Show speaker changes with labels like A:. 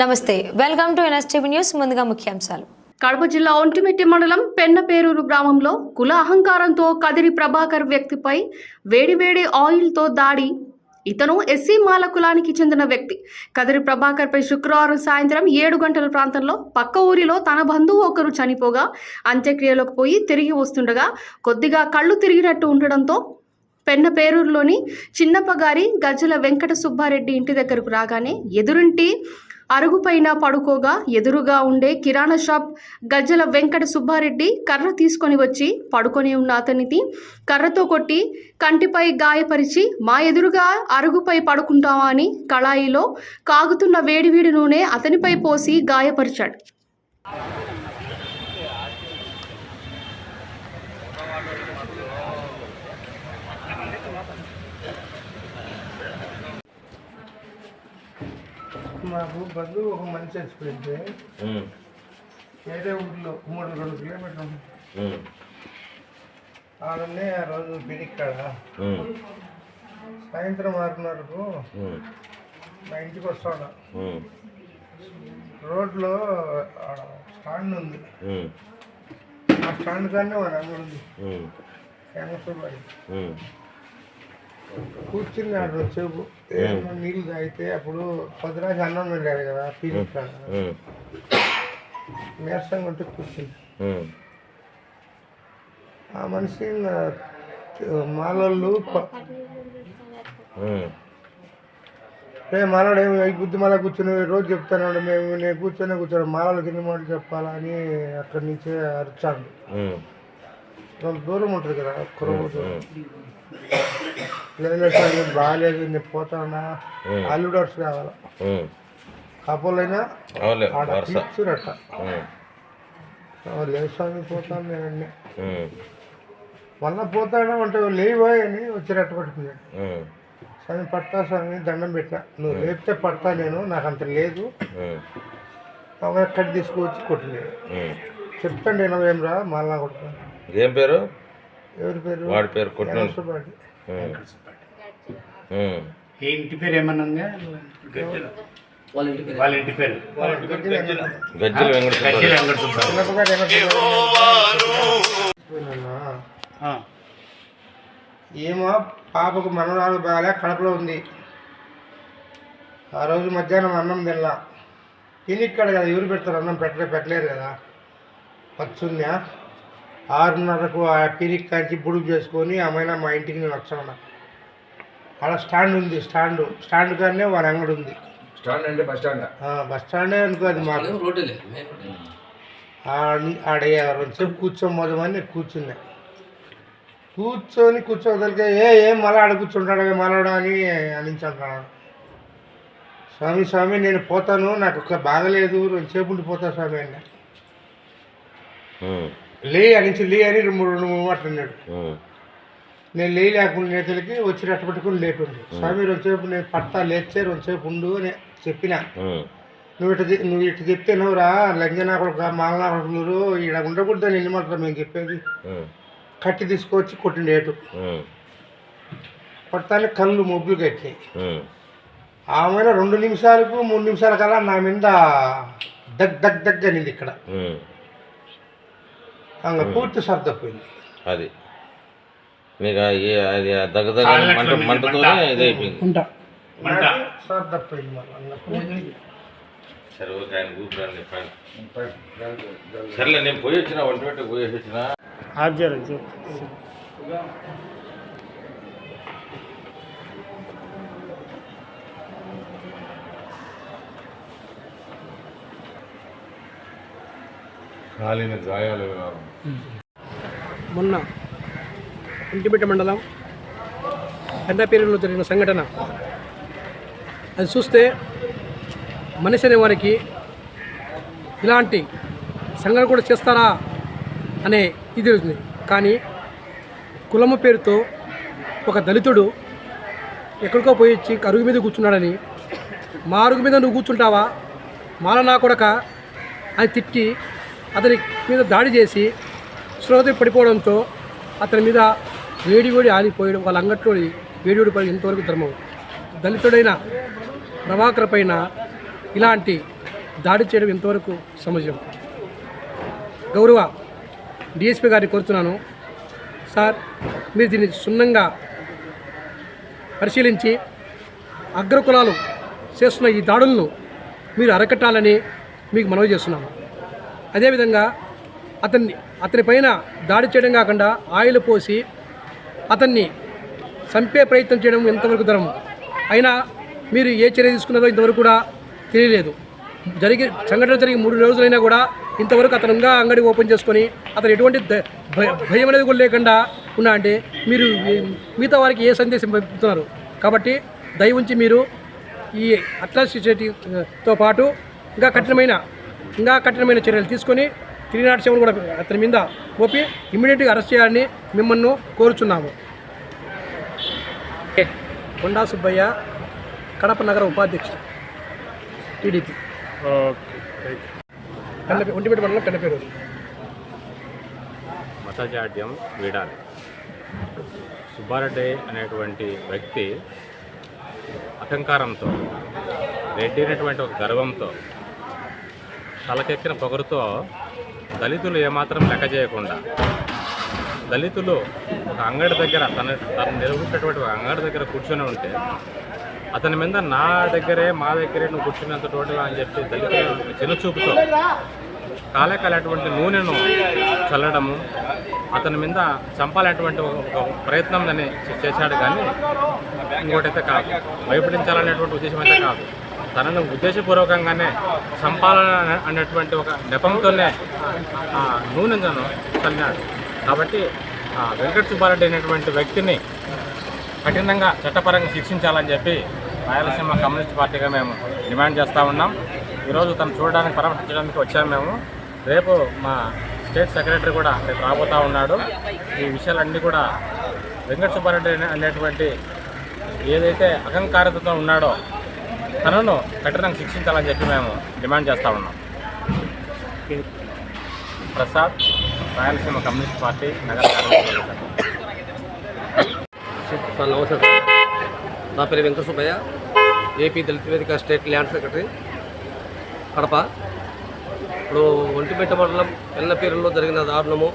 A: నమస్తే welcome to NSTV news ముందుగా ముఖ్యాంశాలు.
B: కడప జిల్లా ఒంటిమిట్టి మండలం పెన్నపేరూరు గ్రామంలో కుల అహంకారంతో కదిరి ప్రభాకర్ వ్యక్తిపై వేడివేడి ఆయిల్తో దాడి. ఇతను ఎస్సీ మాల కులానికి చెందిన వ్యక్తి. కదిరి ప్రభాకర్ పై శుక్రవారం సాయంత్రం ఏడు గంటల ప్రాంతంలో పక్క ఊరిలో తన బంధువు ఒకరు చనిపోగా అంత్యక్రియలకు పోయి తిరిగి వస్తుండగా కొద్దిగా కళ్ళు తిరిగినట్టు ఉండడంతో పెన్నపేరూరులోని చిన్నప్పగారి గజ్జల వెంకట సుబ్బారెడ్డి ఇంటి దగ్గరకు రాగానే ఎదురింటి అరుగుపైన పడుకోగా ఎదురుగా ఉండే కిరాణా షాప్ గజ్జల వెంకట సుబ్బారెడ్డి కర్ర తీసుకొని వచ్చి పడుకొని ఉన్న అతనిని కర్రతో కొట్టి కంటిపై గాయపరిచి మా ఎదురుగా అరుగుపై పడుకుంటావా అని కళాయిలో కాగుతున్న వేడివేడి నూనె అతనిపై పోసి గాయపరిచాడు.
C: మాకు బంధువు ఒక మనిషి చచ్చిపోయింది
D: ఉమ్,
C: వేరే ఊర్లో మూడు రెండు కిలోమీటర్లు ఉంది. ఆడనే ఆ రోజు
D: ఉమ్,
C: సాయంత్రం ఆరున్నరకు మా ఇంటికి వస్తాడు. రోడ్లో స్టాండ్ ఉంది. ఆ స్టాండ్ కానీ వాడు అంగడి ఉంది.
D: ఉమ్,
C: హేమసుబాయి
D: ఉమ్,
C: కూర్చుని ఆడు సేపు ఏమన్నా నీళ్ళు తాగితే అప్పుడు పొద్దురాజు అన్నం వెళ్ళాడు కదా
D: ఉమ్,
C: నీరసంగా ఉంటే కూర్చుంది ఆ మనిషి మాలోళ్ళు రే మాలాడు ఏమి బుద్ధి మళ్ళీ కూర్చొని రోజు చెప్తాను మేము నేను కూర్చొని కూర్చొని మాలలకు ఎన్ని మాటలు చెప్పాలా అని అక్కడి నుంచే కొంత దూరం ఉంటుంది కదా
D: ఉమ్,
C: లేదు సార్ నేను బాగాలేదు నేను పోతానా. అల్లుడర్స్ కావాలా. కపులైనా
D: ఉమ్,
C: లేదు స్వామి పోతాను నేను
D: ఉమ్,
C: మళ్ళా పోతాడా అంటే లేవా అని వచ్చి రెట్ట పట్టుకున్నాడు స్వామి పడతా స్వామి దండం పెట్టా. నువ్వు లేపితే పడతా నేను నాకు అంత లేదు. ఎక్కడ తీసుకువచ్చి కొట్టినాడు
D: ఉమ్.
C: చెప్తాండి నువ్వేం రా మళ్ళా కొడుతాను
D: ఏం పేరు?
C: ఎవరి పేరు?
D: వాడి పేరు కొట్టిన
E: ఇంటి పేరు ఏమన్నా ఉందా వాళ్ళ ఇంటి పేరు. వాళ్ళ ఇంటి పేరు.
D: గజ్జల వెంకట
E: గజ్జల
D: సుబ్బారెడ్డి.
E: వెంకట సుబ్బారావు.
C: చిన్నప్పగా పోయినా
E: ఆ,
C: ఏమో పాపకు మనవరాలు బాగా కడపలో ఉంది. ఆ రోజు మధ్యాహ్నం అన్నం తినలా. తిని ఇక్కడ కదా ఎవరు పెడతారు అన్నం? పెట్టలే పెట్టలేరు కదా. వచ్చుందా ఆరున్నరకు ఆ పిరికి కాంచి బుడుగు చేసుకొని ఆమె మా ఇంటికి నేను వచ్చాను ఆడ స్టాండ్ ఉంది స్టాండ్ స్టాండ్ కానీ వాడి అంగడి ఉంది.
F: స్టాండ్ అంటే బస్ స్టాండ్?
C: ఆ, బస్ స్టాండే అనుకో అది మాకు? ఆడ- ఆడ రెండుసేపు కూర్చోమోదమని నేను కూర్చున్నా. కూర్చొని కూర్చోదలికే ఏ ఏం మళ్ళా ఆడ కూర్చుంటాడు మళ్ళాడు అని అనించుంటున్నాడు స్వామి స్వామి నేను పోతాను నాకు ఒక బాగలేదు రెండుసేపు ఉండి పోతా స్వామి అన్న. లే అనించి లే అని రెండు మూడు రెండు మూడు మాటలు అన్నాడు.
D: ఉమ్,
C: నేను లే లేకుండా నేతలకి వచ్చి రెట్ట పెట్టుకుని లేపిండు. స్వామి రెండుసేపు నేను పడతా లేచే రెండుసేపు ఉండు అని చెప్పిన. నువ్వు ఇటు నువ్వు ఇటు చెప్తే నువ్వురా లంజనా కొడుకు మాలనా కొడుకులు ఇక్కడ ఉండకూడదని ఎన్ని మాటలు మేము చెప్పేది. కట్టి తీసుకొచ్చి కొట్టిండు ఏటు. కొట్టాలి కళ్ళు మొబ్బులు కట్టినాయి. ఆమె రెండు నిమిషాలకు మూడు నిమిషాల కల్లా నా మీద దగ్ దగ్ దగ్ అనింది ఇక్కడ. పూర్తి సర్దపోయింది
D: అది. మీకు ఏ- అది దగ్గర మంట మంటతోనే
E: మంట.
D: ఇది అయిపోయింది.
E: ఉంటా మంట
C: సర్దపోయింది మళ్ళీ అంగ పూర్తి.
D: సరే ఓకే ఆయన కూతురండి సర్లే నేను పోయి వచ్చిన ఒంటి పెట్టి పోయేసి వచ్చిన. కాలిన గాయాలు
G: మొన్న ఇంటిపెట్ట మండలం పెద్దపేరులో జరిగిన సంఘటన. అది చూస్తే మనిషి అనే వారికి ఇలాంటి సంఘటన కూడా చేస్తారా అనే ఇది ఉంది కానీ కులము పేరుతో ఒక దళితుడు ఎక్కడికో పోయి వచ్చి అరుగు మీద కూర్చున్నాడని మా అరుగు మీద నువ్వు కూర్చుంటావా? మాల నా కొడక అని తిట్టి అతని మీద దాడి చేసి శ్రోత పడిపోవడంతో అతని మీద వేడి వేడి వాళ్ళ అంగట్లో వేడి వేడి పడి ఇంతవరకు ధర్మం. దళితుడైన ప్రభాకర్ పైన ఇలాంటి దాడి చేయడం ఎంతవరకు సమాజం. గౌరవ డిఎస్పీ గారిని కోరుతున్నాను. సార్ మీరు దీన్ని క్షుణ్ణంగా పరిశీలించి అగ్రకులాలు చేస్తున్న ఈ దాడులను మీరు అరకట్టాలని మీకు మనవి చేస్తున్నాను. అదేవిధంగా అతన్ని అతని పైన దాడి చేయడం కాకుండా ఆయిల్ పోసి అతన్ని చంపే ప్రయత్నం చేయడం ఎంతవరకు ధరం అయినా మీరు ఏ చర్య తీసుకున్నారో ఇంతవరకు కూడా తెలియలేదు. జరిగి సంఘటన జరిగి మూడు రోజులైనా కూడా ఇంతవరకు అతను ఇంకా అంగడి ఓపెన్ చేసుకొని అతను ఎటువంటి ద- భయ- భయం అనేది కూడా లేకుండా ఉన్నా అంటే మీరు మిగతా వారికి ఏ సందేశం పంపుతున్నారు? కాబట్టి దయ ఉంచి మీరు ఈ అట్లాసిటీతో పాటు ఇంకా కఠినమైన ఇంకా కఠినమైన చర్యలు తీసుకొని త్రీ నాట్ సెవెన్ కూడా అతని మీద మోపి ఇమ్మీడియట్గా అరెస్ట్ చేయాలని మిమ్మల్ని కోరుచున్నాము. కొండా సుబ్బయ్య కడప నగర ఉపాధ్యక్షుడు టీడీపీ. కన్నపే ఒంటిపేట మండలం కన్నపేరు.
F: మతజాడ్యం వీడాలి. సుబ్బారెడ్డి అనేటువంటి వ్యక్తి అహంకారంతో రెడ్డి అనేటువంటి ఒక గర్వంతో తలకెక్కిన పొగరుతో దళితులు ఏమాత్రం లెక్క చేయకుండా దళితులు ఒక అంగడి దగ్గర తన తను నిర్వహించినటువంటి ఒక అంగడి దగ్గర కూర్చొని ఉంటే అతని మీద నా దగ్గరే మా దగ్గరే నువ్వు కూర్చున్నంతటువంటి అని చెప్పి దళితులు చిన్నచూపుతో కాలేకాలేటువంటి నూనెను చల్లడము అతని మీద చంపాలనేటువంటి ఒక ప్రయత్నం దాన్ని చేశాడు కానీ ఇంకోటైతే కాదు. భయపడించాలనేటువంటి ఉద్దేశం అయితే కాదు. తనను ఉద్దేశపూర్వకంగానే చంపాలని అనేటువంటి ఒక నెపంతోనే నూనెను చల్లినాడు కాబట్టి వెంకట సుబ్బారెడ్డి అనేటువంటి వ్యక్తిని కఠినంగా చట్టపరంగా శిక్షించాలని చెప్పి రాయలసీమ కమ్యూనిస్ట్ పార్టీగా మేము డిమాండ్ చేస్తూ ఉన్నాం. ఈరోజు తను చూడడానికి పరామర్శించడానికి వచ్చాము మేము. రేపు మా స్టేట్ సెక్రటరీ కూడా రేపు రాబోతూ ఉన్నాడు. ఈ విషయాలన్నీ కూడా వెంకట సుబ్బారెడ్డి అనేటువంటి ఏదైతే అహంకారతతో ఉన్నాడో తనను కఠినంగా శిక్షించాలని చెప్పి మేము డిమాండ్ చేస్తూ ఉన్నాం. ప్రసాద్ రాయలసీమ కమ్యూనిస్ట్ పార్టీ నగర
H: సార్ నమస్తే సార్ నా పేరు వెంకట సుబ్బయ్య ఏపీ దళిత వేదిక స్టేట్ ల్యాండ్ సెక్రటరీ కడప. ఇప్పుడు ఒంటిపెట్ట మండలం ఎల్లపేరులో జరిగిన దారుణము